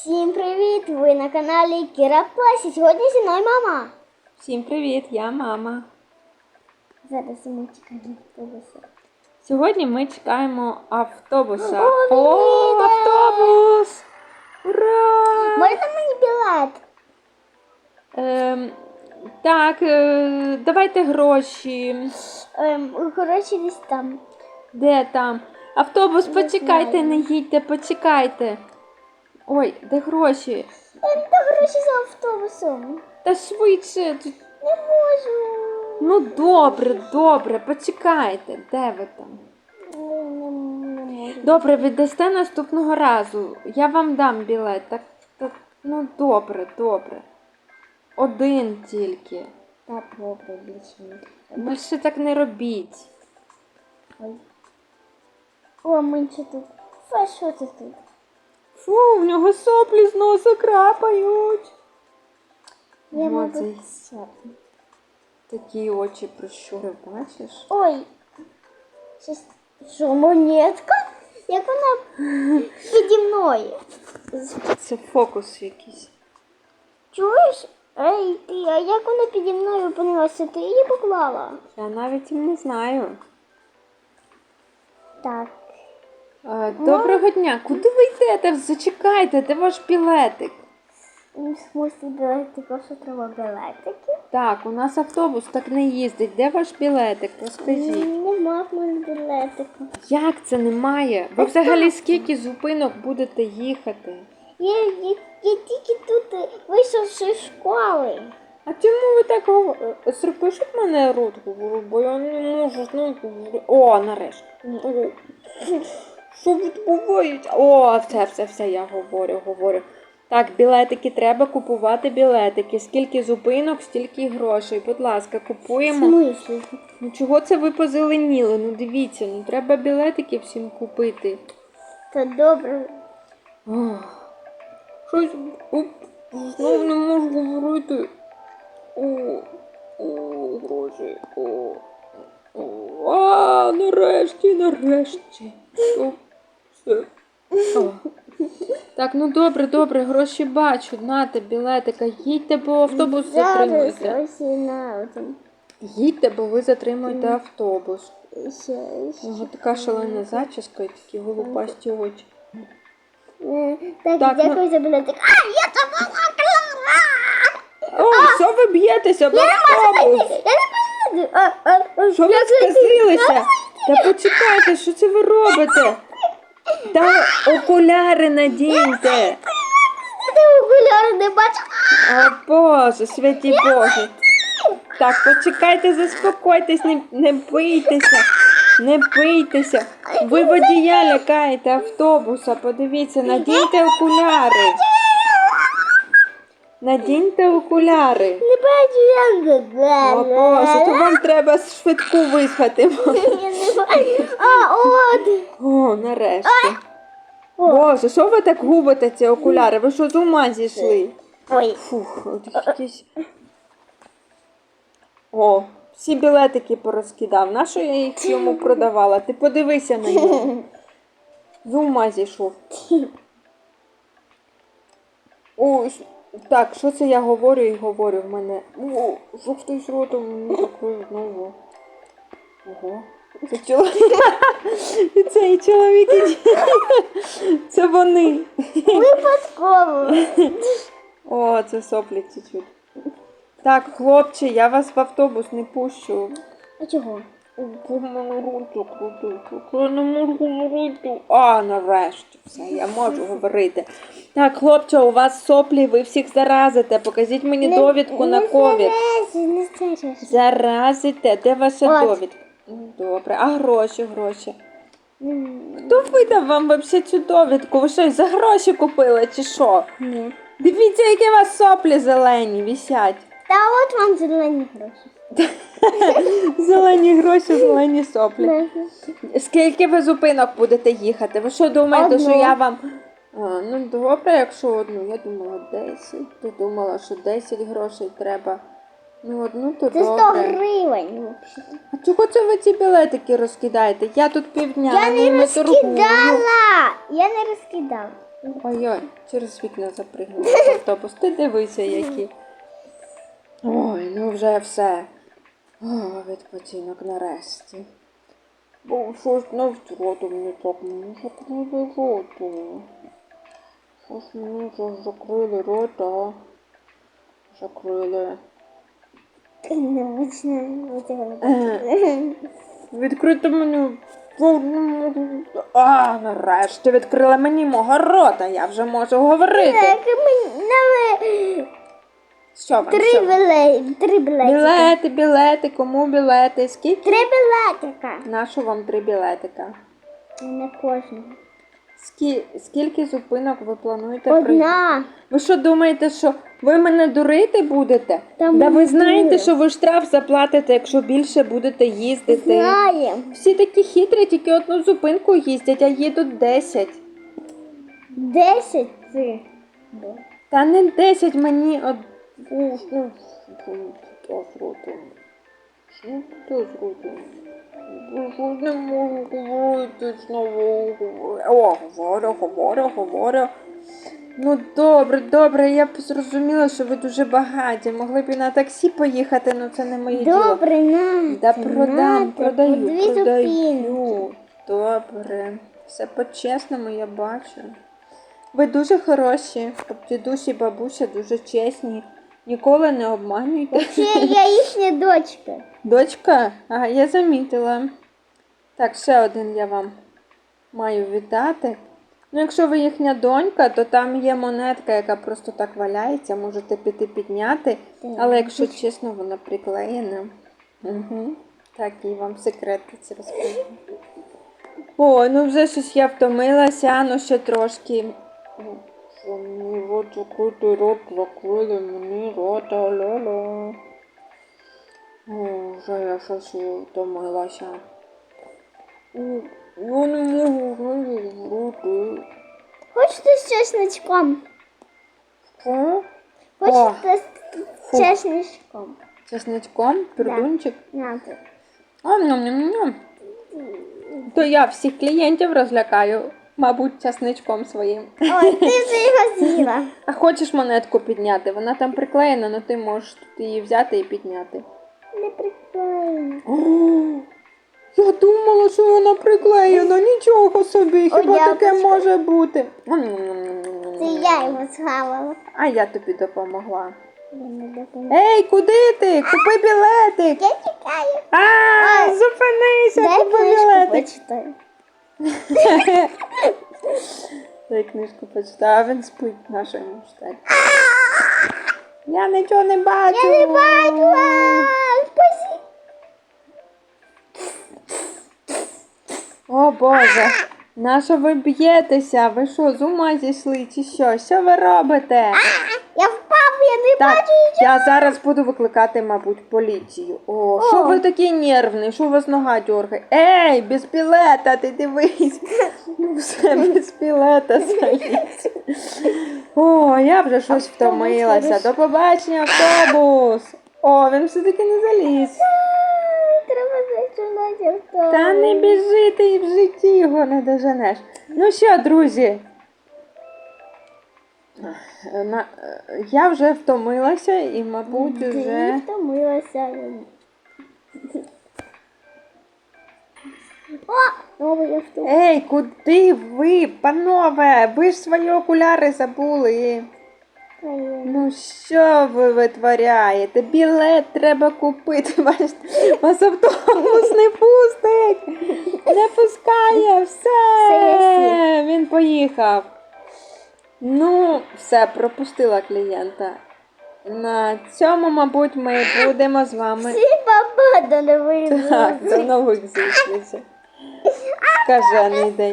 Всім привіт! Ви на каналі Кіра Плесі. Сьогодні зі мною мама. Всім привіт, я мама. Зараз ми чекаємо автобуса. Сьогодні ми чекаємо автобуса. О, О, автобус! Ура! Можна мені білет? Ем, так, е, давайте гроші. Ем, коротше, десь там. Де там? Автобус, почекайте, не їдьте, почекайте. Ой, де гроші? Ем, та гроші за автобусом. Та швидше. тут- Не можу. Ну добре, добре, почекайте. Де ви там? Можу. Добре, віддасте наступного разу. Я вам дам білет. Так, так ну добре, добре. Один тільки. Так, добре, більше не. Більше так не робіть. Ой. О, менше тут. Що це тут? Фу, в нього соплі з носа крапають. Я, мабуть, цей сяду. Такі очі прищурив, бачиш? Ой. Щось. Що, монетка? Як вона піді мною? Це фокус якийсь. Чуєш? Ей, ти, а як вона піді мною опинилася? Ти її поклала? Я навіть не знаю. Так. Е, Доброго дня. Куди ви йдете? Зачекайте, де ваш білетик? В смысле білетик, що треба білетики? Так, у нас автобус так не їздить. Де ваш білетик? Розкажіть. Нема в мене білетика. Як це немає? Ви взагалі скільки зупинок будете їхати? Я, я, я тільки тут вийшовши з школи. А чому ви так говорите? Зробиш в мене рот говорю, бо я не можу знову. О, нарешті. Що відбувається? О, все, все, все, я говорю, говорю. Так, білетики треба купувати білетики. Скільки зупинок, стільки грошей. Будь ласка, купуємо. Ну чого це ви позеленіли? Ну дивіться, ну треба білетики всім купити. Та добре. Ох, Щось оп, знову не можу говорити. О, о, гроші, о, о, а, нарешті, нарешті. О, все. О. Так, ну добре, добре, гроші бачу. Нате білетика, їдьте, бо автобус Зараз затримуєте. ось на один. Їдьте, бо ви затримуєте автобус. Ще, така шалена зачіска і такі голубасті очі. Е, Так, Так, ну- дякую за білетик. А, я забула клава! О, що ви б'єтеся автобус? Я не можу. А, а, а, Що ви я зайду. сказилися? Та почекайте, що це ви робите? Та окуляри надіньте. Ти окуляри не бачиш? О Боже, святі Боже. Так, почекайте, заспокойтесь, не, не бийтеся, не бийтеся. Ви водія лякаєте автобуса, подивіться, надійте окуляри. Надіньте окуляри. Не бачу, як О Боже, то вам треба швидку. Я бачу. А, от. О, нарешті. Боже, що ви так губите ці окуляри? Ви що з ума зійшли? Ой. Фух, от якісь. О, всі білетики порозкидав. Нащо я їх йому продавала? Ти подивися на нього. З ума зійшов. О, ш- так, що це я говорю і говорю в мене. О, що хтось ротом мені закрив знову. Ого. Це чоловік. І цей чоловік. і Це вони. Випадково. О, це соплі чуть-чуть. Так, хлопче, я вас в автобус не пущу. А чого? Не. А, нарешті, все, я можу говорити. Так, хлопче, у вас соплі, ви всіх заразите. Покажіть мені довідку на ковід. Не не скажеш. Заразите, де ваша От. довідка? Добре, а гроші, гроші. Хто видав вам взагалі цю довідку? Ви що, за гроші купили чи що? Ні. Дивіться, які у вас соплі зелені висять. Та от вам зелені гроші. Зелені гроші, зелені соплі. Скільки ви зупинок будете їхати? Ви що думаєте, Одну. що я вам. А, ну добре, якщо одну, я думала 10. Я думала, що 10 грошей треба. Ну, одну то Це 100 добре. гривень. взагалі. А чого це ви ці білетики розкидаєте? Я тут півдня Я не ними торгую. розкидала. Я не розкидала. Ой-ой, через вікна запригнули в автобус. Ти дивися, які. Ой, ну вже все. О, відпочинок нарешті. Бо щось не втрату мені так, мені закрили роту. Щось мені закрили рота. Закрили. Відкрити мені. А, нарешті відкрили мені мого рота, я вже можу говорити. Що вам? три що. Три білетика. Білети, білети, кому білети? Скільки? Три білетика. Нашу вам три білетика. На кожного. Скі... Скільки зупинок ви плануєте пройти? Одна. Ви що думаєте, що ви мене дурити будете? Та да ви знаєте, що ви штраф заплатите, якщо більше будете їздити. Знаємо. Всі такі хитрі, тільки одну зупинку їздять, а їдуть 10. Десять ти. Та не 10 мені од... О, ну, що з ротом? Що не можу говорити знову. О, говорю, говорю, говорю. Ну добре, добре, я б зрозуміла, що ви дуже багаті. Могли б і на таксі поїхати, але це не моє діло. Добре, на. Да продам, продаю, продаю. Добре. Все по-чесному я бачу. Ви дуже хороші, дідусі, бабуся дуже чесні. Ніколи не обманюйте. Ще я їхня дочка. Дочка, ага, я замітила. Так, ще один я вам маю віддати. Ну, якщо ви їхня донька, то там є монетка, яка просто так валяється, можете піти підняти. Але якщо чесно, вона приклеєна. Угу. Так, і вам секрети ці розповім. О, ну вже щось я втомилася, ну ще трошки. О, Що мені рот закрили, мені рота, ля-ля. О, вже я щось втомилася. Я не можу говорити. Хочете з чесничком? Що? Хочете фу. з чесничком? чесничком, пердунчик. Нате. Ам-ням-ням-ням. То я всіх клієнтів розлякаю, мабуть, часничком своїм. Ой, ти вже його з'їла. А хочеш монетку підняти? Вона там приклеєна, але ти можеш тут її взяти і підняти. Не прикольно. О, я думала, що вона приклеєна, нічого собі, хіба я таке може бути? Це я його схавала. А я тобі допомогла. Ей, куди ти? Купи білетик! Я чекаю. А, зупинися, купи книжку білетик. Дай книжку почитаю, а він спить на йому читати. Я нічого не бачу. Я не. Спасибо. О Боже, на що ви б'єтеся? Ви що, з ума зійшли чи що? Що ви робите? Я впав, я не Так, бачу нічого. я зараз буду викликати, мабуть, поліцію. О, що ви такий нервний? Що у вас нога дьоргає? Ей, без білета, ти дивись. Ну все, без білета заліз. О, я вже щось втомилася. До побачення, автобус. О, він все-таки не заліз. Треба зачинати автобус. Та не біжи ти і в житті його не доженеш. Ну що, друзі? На, я вже втомилася і, мабуть, Ти вже. втомилася. О. Ей, куди ви, панове? Ви ж свої окуляри забули. Ну що ви витворяєте? Білет треба купити. Вас автобус не пустить. Не пускає. Все. Він поїхав. Ну, все, пропустила клієнта. На цьому, мабуть, ми будемо з вами. Всі баба до нових Так, до нових зустрічей. Скажений день.